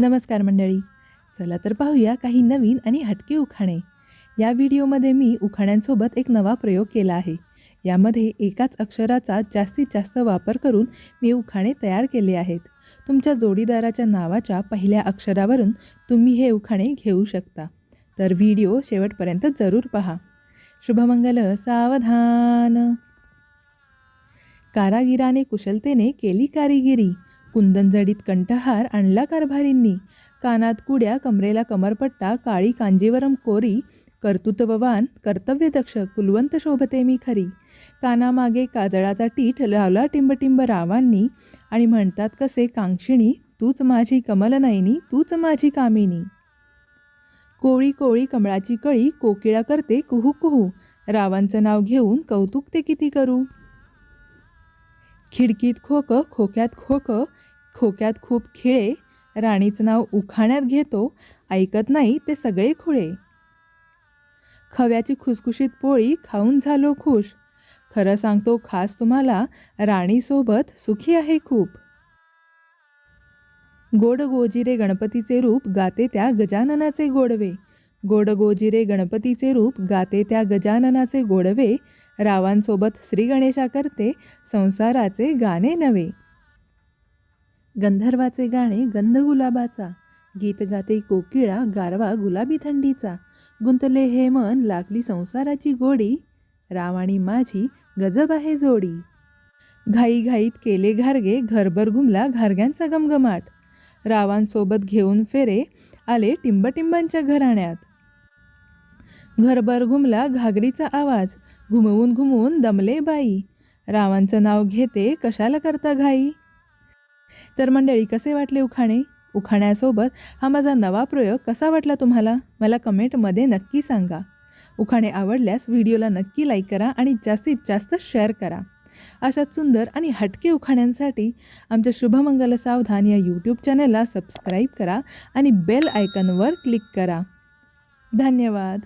नमस्कार मंडळी. चला तर पाहूया काही नवीन आणि हटके उखाणे. या व्हिडिओमध्ये मी उखाण्यांसोबत एक नवा प्रयोग केला आहे. यामध्ये एकाच अक्षराचा जास्तीत जास्त वापर करून मी उखाणे तयार केले आहेत. तुमच्या जोडीदाराच्या नावाच्या पहिल्या अक्षरावरून तुम्ही हे उखाणे घेऊ शकता. तर व्हिडिओ शेवटपर्यंत जरूर पहा. शुभमंगल सावधान. कारागिराने कुशलतेने केली कारिगिरी. कुंदनजडीत कंठहार आणला कारभारींनी. कानात कुड्या कमरेला कमरपट्टा काळी कांजीवरम कोरी कर्तृत्ववान कर्तव्यदक्ष कुलवंत शोभते मी खरी. कानामागे काजळाचा टीठ लावला टिंबटिंब रावांनी आणि म्हणतात कसे कांक्षिणी तूच माझी कमलनयनी तूच माझी कामिनी. कोळी कोळी कमळाची कळी कोकिळा करते कुहू कुहू. रावांचं नाव घेऊन कौतुक ते किती करू? खिडकीत खोकं खोक्यात खोक खोक्यात खूप खिळे राणीचं नाव उखाण्यात घेतो ऐकत नाही ते सगळे खुळे. खव्याची खुसखुशीत पोळी खाऊन झालो खुश. खरं सांगतो खास तुम्हाला राणीसोबत सुखी आहे खूप. गोड गोजिरे गणपतीचे रूप गाते त्या गजाननाचे गोडवे. गोड गोजिरे गणपतीचे रूप गाते त्या गजाननाचे गोडवे. रावांसोबत श्री गणेशा करते संसाराचे गाणे नवे गंधर्वाचे गाणे गंध गुलाबाचा गीत गाते कोकिळा गारवा गुलाबी थंडीचा. गुंतले हे मन लागली संसाराची गोडी. रावाणी माझी गजब आहे जोडी. घाईघाईत केले घारगे घरभर घुमला घारग्यांचा गमगमाट. रावांसोबत घेऊन फेरे आले टिंबटिंबांच्या घराण्यात. घरभर घुमला घागरीचा आवाज. घुमवून घुमवून दमले बाई. रावांचं नाव घेते कशाला करता घाई? तर मंडळी कसे वाटले उखाणे? उखाण्यासोबत हा माझा नवा प्रयोग कसा वाटला तुम्हाला? मला कमेंटमध्ये नक्की सांगा. उखाणे आवडल्यास व्हिडिओला नक्की लाईक करा आणि जास्तीत जास्त शेअर करा. अशाच सुंदर आणि हटके उखाण्यांसाठी आमच्या शुभमंगल सावधान या यूट्यूब चॅनलला सबस्क्राईब करा आणि बेल आयकनवर क्लिक करा. धन्यवाद.